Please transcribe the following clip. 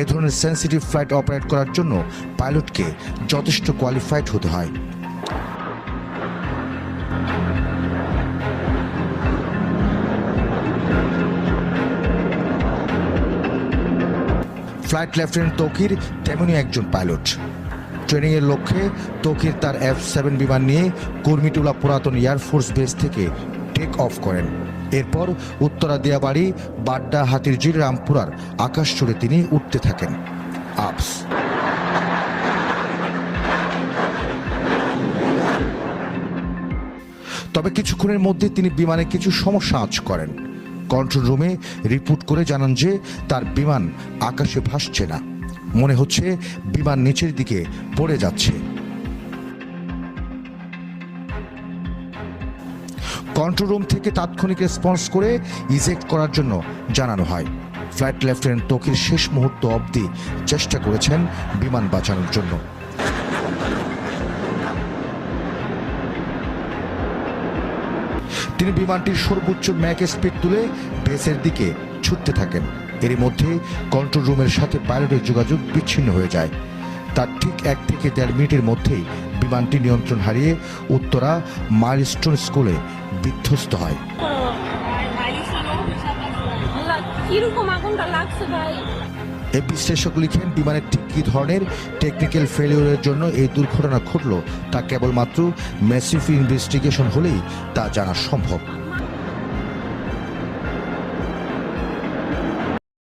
এ ধরনের sensitive flight operate করার জন্য পাইলটকে যথেষ্ট কোয়ালিফাইড হতে হয়। ফ্লাইট লেফটেন্যান্ট তৌকির তেমনই একজন পাইলট ট্রেনিংয়ের লক্ষ্যে তৌকির তার এফ সেভেন বিমান নিয়ে কর্মীটুলা পুরাতন এয়ারফোর্স বেস থেকে টেক অফ করেন। এরপর উত্তরা দিয়াবাড়ি বাড্ডা, হাতিরঝিল, রামপুরার আকাশ জুড়ে তিনি উঠতে থাকেন। আপস তবে কিছুক্ষণের মধ্যে তিনি বিমানে কিছু সমস্যা আঁচ করেন। কন্ট্রোল রুমে রিপোর্ট করে জানান যে তার বিমান আকাশে ভাসছে না। মনে হচ্ছে বিমান নিচের দিকে পড়ে যাচ্ছে। কন্ট্রোল রুম থেকে তাৎক্ষণিক রেসপন্স করে ইজেক্ট করার জন্য জানানো হয়। ফ্লাইট লেফটেন্যান্ট তোকির শেষ মুহূর্ত অবধি চেষ্টা করেছেন বিমান বাঁচানোর জন্য। তিনি বিমানটির সর্বোচ্চ ম্যাক স্পিড তুলে বেসের দিকে ছুটতে থাকেন। এরই মধ্যে কন্ট্রোল রুমের সাথে পাইলটের যোগাযোগ বিচ্ছিন্ন হয়ে যায়। তার ঠিক এক থেকে দেড় মিনিটের মধ্যেই বিমানটি নিয়ন্ত্রণ হারিয়ে উত্তরা মাইলস্টোন স্কুলে বিধ্বস্ত হয়। এ বিশ্লেষক লিখেন, বিমানের ঠিক কী ধরনের টেকনিক্যাল ফেলিওরের জন্য এই দুর্ঘটনা ঘটল, তা কেবলমাত্র ম্যাসিভ ইনভেস্টিগেশন হলেই তা জানা সম্ভব।